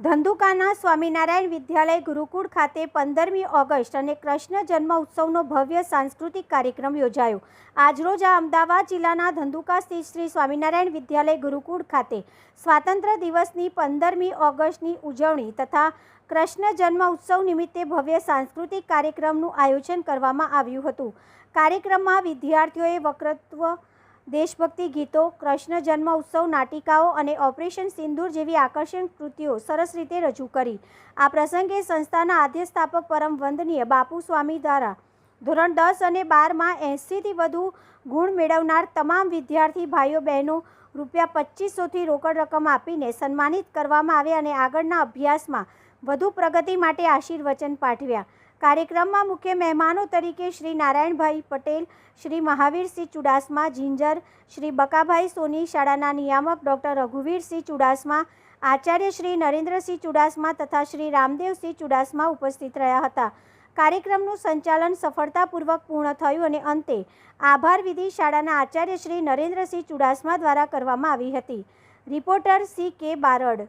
ધંધુકાના સ્વામિનારાયણ વિદ્યાલય ગુરુકુળ ખાતે પંદરમી ઓગસ્ટ અને કૃષ્ણ જન્મ ઉત્સવનો ભવ્ય સાંસ્કૃતિક કાર્યક્રમ યોજાયો. આજરોજ આ અમદાવાદ જિલ્લાના ધંધુકા સ્થિત શ્રી સ્વામિનારાયણ વિદ્યાલય ગુરુકુળ ખાતે સ્વાતંત્ર્ય દિવસની પંદરમી ઓગસ્ટની ઉજવણી તથા કૃષ્ણ જન્મ ઉત્સવ નિમિત્તે ભવ્ય સાંસ્કૃતિક કાર્યક્રમનું આયોજન કરવામાં આવ્યું હતું. કાર્યક્રમમાં વિદ્યાર્થીઓએ વક્તૃત્વ દેશભક્તિ ગીતો, કૃષ્ણ જન્મ ઉત્સવ, નાટિકાઓ અને ઓપરેશન સિંદૂર જેવી આકર્ષક કૃતિઓ સરસ રીતે રજૂ કરી. આ પ્રસંગે સંસ્થાના આદ્યસ્થાપક પરમ વંદનીય બાપુ સ્વામી દ્વારા ધોરણ દસ અને બારમાં એંસીથી વધુ ગુણ મેળવનાર તમામ વિદ્યાર્થી ભાઈઓ બહેનો રૂપિયા પચીસોથી રોકડ રકમ આપીને સન્માનિત કરવામાં આવ્યા અને આગળના અભ્યાસમાં વધુ પ્રગતિ માટે આશીર્વચન પાઠવ્યા. કાર્યક્રમમાં મુખ્ય મહેમાનો તરીકે શ્રી નારાયણભાઈ પટેલ, શ્રી મહાવીરસિંહ ચુડાસમા, જિંજર, શ્રી બકાભાઈ સોની શાળાના નિયામક ડૉક્ટર રઘુવીરસિંહ ચુડાસમા, આચાર્ય શ્રી નરેન્દ્રસિંહ ચુડાસમા તથા શ્રી રામદેવસિંહ ચુડાસમા ઉપસ્થિત રહ્યા હતા. કાર્યક્રમનું સંચાલન સફળતાપૂર્વક પૂર્ણ થયું અને અંતે આભાર વિધિ શાળાના આચાર્ય શ્રી નરેન્દ્રસિંહ ચુડાસમા દ્વારા કરવામાં આવી હતી. રિપોર્ટર સી કે બારડ.